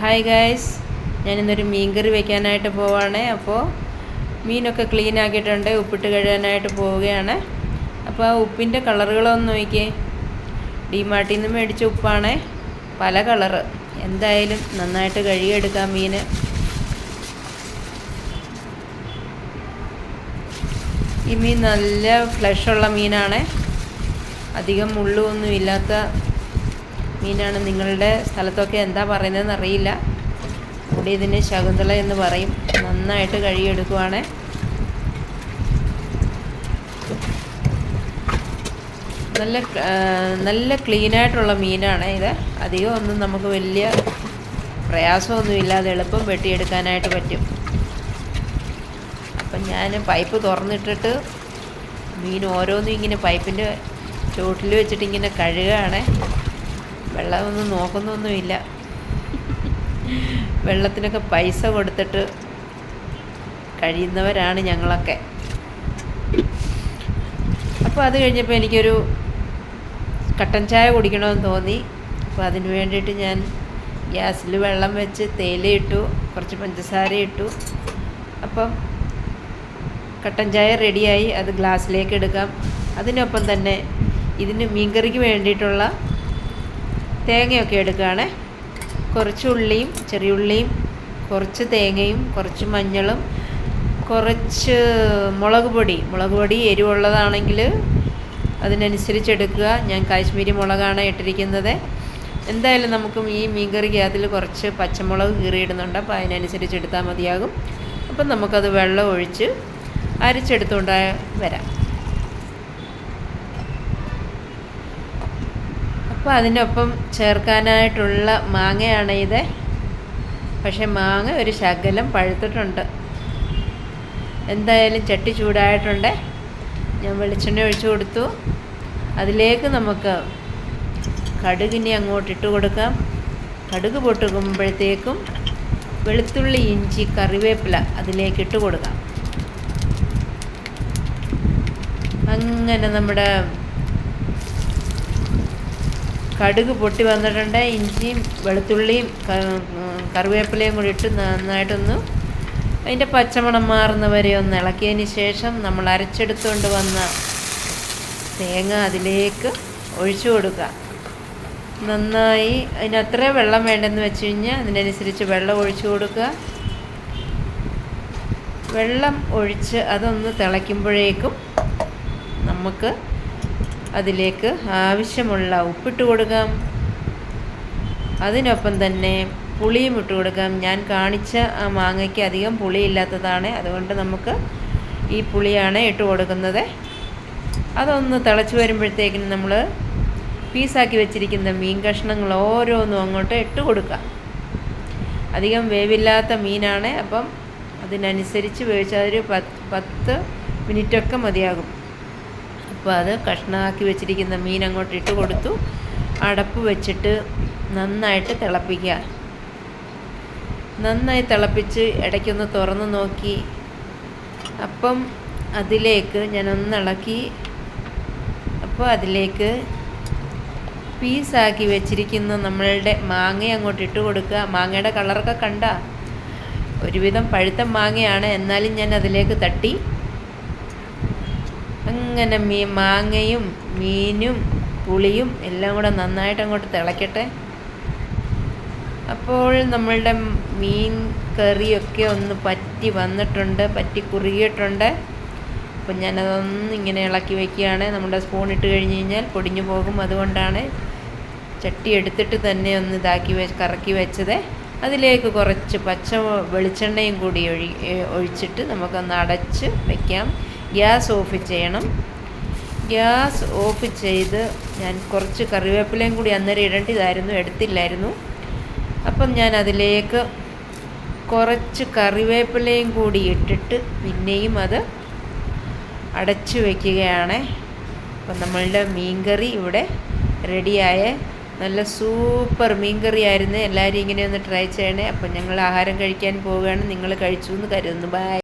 Hi guys ഞാനിന്നൊരു മീൻകറി വെക്കാനായിട്ട് പോവാണ്. അപ്പോൾ മീനൊക്കെ ക്ലീൻ ആക്കിയിട്ടുണ്ട്. ഉപ്പിട്ട് കഴുകാനായിട്ട് പോവുകയാണ്. അപ്പോൾ ആ ഉപ്പിന്റെ കളറുകളൊന്ന് നോക്കിയേ. ഡിമാർട്ടിൽ നിന്ന് മേടിച്ച ഉപ്പാണ്. പല കളറ് എന്തായാലും നന്നായിട്ട് കഴുകിയെടുക്കാം മീൻ ഈ മീൻ നല്ല ഫ്ലഷുള്ള മീനാണ്. അധികം മുള്ളുമൊന്നും ഇല്ലാത്ത മീനാണ് നിങ്ങളുടെ സ്ഥലത്തൊക്കെ എന്താ പറയുന്നതെന്ന് അറിയില്ല. ഇവിടെ ഇതിന് ശകുന്തള എന്ന് പറയും. നന്നായിട്ട് കഴുകിയെടുക്കുവാണേ. നല്ല നല്ല ക്ലീനായിട്ടുള്ള മീനാണ് ഇത്. അധികം ഒന്നും നമുക്ക് വലിയ പ്രയാസമൊന്നുമില്ലാതെ എളുപ്പം വെട്ടിയെടുക്കാനായിട്ട് പറ്റും. അപ്പം ഞാൻ പൈപ്പ് തുറന്നിട്ടിട്ട് മീൻ ഓരോന്നും ഇങ്ങനെ പൈപ്പിന്റെ ചുവട്ടിൽ വെച്ചിട്ട് ഇങ്ങനെ കഴുകുകയാണ് വെള്ളമൊന്നും നോക്കുന്നൊന്നുമില്ല. വെള്ളത്തിനൊക്കെ പൈസ കൊടുത്തിട്ട് കഴിയുന്നവരാണ് ഞങ്ങളൊക്കെ. അപ്പോൾ അത് കഴിഞ്ഞപ്പോൾ എനിക്കൊരു കട്ടൻ ചായ കുടിക്കണമെന്ന് തോന്നി. അപ്പോൾ അതിന് വേണ്ടിയിട്ട് ഞാൻ ഗ്യാസിൽ വെള്ളം വെച്ച് തേയിലയിട്ടു കുറച്ച് പഞ്ചസാര ഇട്ടു അപ്പം കട്ടൻ ചായ റെഡിയായി. അത് ഗ്ലാസ്സിലേക്ക് എടുക്കാം. അതിനൊപ്പം തന്നെ ഇതിന് മീൻകറിക്ക് വേണ്ടിയിട്ടുള്ള തേങ്ങയൊക്കെ എടുക്കുകയാണ്. കുറച്ച് ഉള്ളിയും ചെറിയ ഉള്ളിയും കുറച്ച് തേങ്ങയും കുറച്ച് മഞ്ഞളും കുറച്ച് മുളക് പൊടി. മുളക് പൊടി എരിവുള്ളതാണെങ്കിൽ അതിനനുസരിച്ച് എടുക്കുക. ഞാൻ കാശ്മീരി മുളകാണ് ഇട്ടിരിക്കുന്നത്. എന്തായാലും നമുക്കും ഈ മീൻകറിക്ക് അതിൽ കുറച്ച് പച്ചമുളക് കീറിയിടുന്നുണ്ട്. അപ്പോൾ അതിനനുസരിച്ച് എടുത്താൽ മതിയാകും. അപ്പം നമുക്കത് വെള്ളം ഒഴിച്ച് അരച്ചെടുത്തുകൊണ്ട് വരാം. അപ്പോൾ അതിനൊപ്പം ചേർക്കാനായിട്ടുള്ള മാങ്ങയാണ് ഇത്. പക്ഷേ മാങ്ങ ഒരു ശകലം പഴുത്തിട്ടുണ്ട്. എന്തായാലും ചട്ടി ചൂടായിട്ടുണ്ട്. ഞാൻ വെളിച്ചെണ്ണ ഒഴിച്ചു കൊടുത്തു. അതിലേക്ക് നമുക്ക് കടുകിനി അങ്ങോട്ട് ഇട്ട് കൊടുക്കാം. കടുക് പൊട്ടുകുമ്പോഴത്തേക്കും വെളുത്തുള്ളി ഇഞ്ചി കറിവേപ്പില അതിലേക്ക് ഇട്ട് കൊടുക്കാം. അങ്ങനെ നമ്മുടെ കടുക് പൊട്ടി വന്നിട്ടുണ്ട് ഇഞ്ചിയും വെളുത്തുള്ളിയും കറിവേപ്പിലയും കൂടി ഇട്ട് നന്നായിട്ടൊന്ന് അതിന്റെ പച്ചമണം മാറുന്ന വരെ ഒന്ന് ഇളക്കിയതിന് ശേഷം നമ്മൾ അരച്ചെടുത്തുകൊണ്ട് വന്ന തേങ്ങ അതിലേക്ക് ഒഴിച്ചു കൊടുക്കുക. നന്നായി അതിന് അത്ര വെള്ളം വേണ്ടെന്ന് വെച്ച് കഴിഞ്ഞാൽ അതിനനുസരിച്ച് വെള്ളം ഒഴിച്ചു കൊടുക്കുക. വെള്ളം ഒഴിച്ച് അതൊന്ന് തിളയ്ക്കുമ്പോഴേക്കും നമുക്ക് അതിലേക്ക് ആവശ്യമുള്ള ഉപ്പിട്ട് കൊടുക്കാം. അതിനൊപ്പം തന്നെ പുളിയും ഇട്ട് കൊടുക്കാം. ഞാൻ കാണിച്ച ആ മാങ്ങയ്ക്ക് അധികം പുളിയില്ലാത്തതാണ്. അതുകൊണ്ട് നമുക്ക് ഈ പുളിയാണ് ഇട്ട് കൊടുക്കുന്നത്. അതൊന്ന് തിളച്ച് വരുമ്പോഴത്തേക്കിന് നമ്മൾ പീസാക്കി വെച്ചിരിക്കുന്ന മീൻ കഷ്ണങ്ങൾ ഓരോന്നും അങ്ങോട്ട് ഇട്ട് കൊടുക്കാം. അധികം വേവില്ലാത്ത മീനാണ്. അപ്പം അതിനനുസരിച്ച് വേവിച്ചാൽ ഒരു പത്ത് പത്ത് മിനിറ്റൊക്കെ മതിയാകും. അപ്പോൾ അത് കഷ്ണമാക്കി വെച്ചിരിക്കുന്ന മീൻ അങ്ങോട്ട് ഇട്ട് കൊടുത്തു. അടപ്പ് വെച്ചിട്ട് നന്നായിട്ട് തിളപ്പിക്കുക. നന്നായി തിളപ്പിച്ച് ഇടയ്ക്കൊന്ന് തുറന്ന് നോക്കി. അപ്പം അതിലേക്ക് ഞാനൊന്നിളക്കി അപ്പോൾ അതിലേക്ക് പീസാക്കി വെച്ചിരിക്കുന്ന നമ്മളുടെ മാങ്ങ അങ്ങോട്ട് ഇട്ട് കൊടുക്കുക. മാങ്ങയുടെ കളറൊക്കെ കണ്ട? ഒരുവിധം പഴുത്ത മാങ്ങയാണ്. എന്നാലും ഞാൻ അതിലേക്ക് തട്ടി. അങ്ങനെ മീ മാങ്ങയും മീനും പുളിയും എല്ലാം കൂടെ നന്നായിട്ട് അങ്ങോട്ട് തിളയ്ക്കട്ടെ അപ്പോൾ നമ്മളുടെ മീൻ കറിയൊക്കെ ഒന്ന് പറ്റി വന്നിട്ടുണ്ട് പറ്റി കുറുകിയിട്ടുണ്ട്. അപ്പം ഞാനതൊന്ന് ഇങ്ങനെ ഇളക്കി വയ്ക്കുകയാണ് നമ്മുടെ സ്പൂൺ ഇട്ട് കഴിഞ്ഞ് കഴിഞ്ഞാൽ പൊടിഞ്ഞു പോകും അതുകൊണ്ടാണ് ചട്ടി എടുത്തിട്ട് തന്നെ ഒന്ന് ഇതാക്കി വെ കറക്കി വെച്ചത്. അതിലേക്ക് കുറച്ച് പച്ച വെളിച്ചെണ്ണയും കൂടി ഒഴി ഒഴിച്ചിട്ട് നമുക്കൊന്ന് അടച്ച് വയ്ക്കാം ഗ്യാസ് ഓഫ് ചെയ്യണം. ഗ്യാസ് ഓഫ് ചെയ്ത് ഞാൻ കുറച്ച് കറിവേപ്പിലയും കൂടി അന്നേരം ഇടേണ്ടതായിരുന്നു എടുത്തില്ലായിരുന്നു. അപ്പം ഞാൻ അതിലേക്ക് കുറച്ച് കറിവേപ്പിലയും കൂടി ഇട്ടിട്ട് പിന്നെയും അത് അടച്ചു വയ്ക്കുകയാണ് അപ്പം നമ്മളുടെ മീൻകറി ഇവിടെ റെഡിയായ. നല്ല സൂപ്പർ മീൻകറി ആയിരുന്നു. എല്ലാവരും ഇങ്ങനെ ഒന്ന് ട്രൈ ചെയ്യണേ. അപ്പം ഞങ്ങൾ ആഹാരം കഴിക്കാൻ പോവുകയാണ്. നിങ്ങൾ കഴിച്ചു എന്ന് കരുതുന്നു. ബൈ.